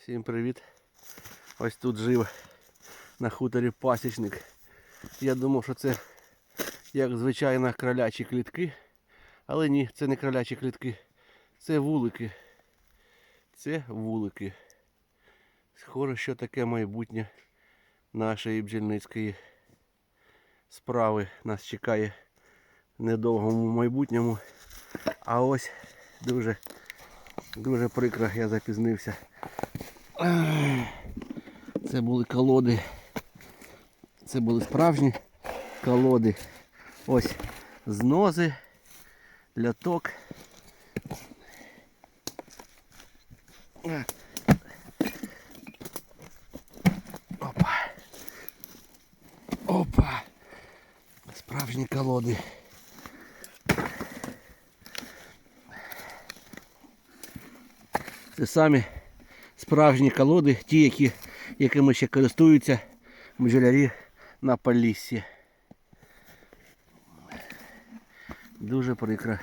Всім привіт. Ось тут жив на хуторі пасічник. Я думав, що це як звичайно кролячі клітки. Але ні, це не кролячі клітки. Це вулики. Це вулики. Схоже, що таке майбутнє нашої бджільницької справи нас чекає в недовгому майбутньому. А ось дуже, дуже прикро, я запізнився. Це були колоди. Це були справжні колоди. Ось знози, ляток. Опа. Опа. Справжні колоди. Це самі справжні колоди, ті, які, якими ще користуються бджолярі на Поліссі. Дуже прикро.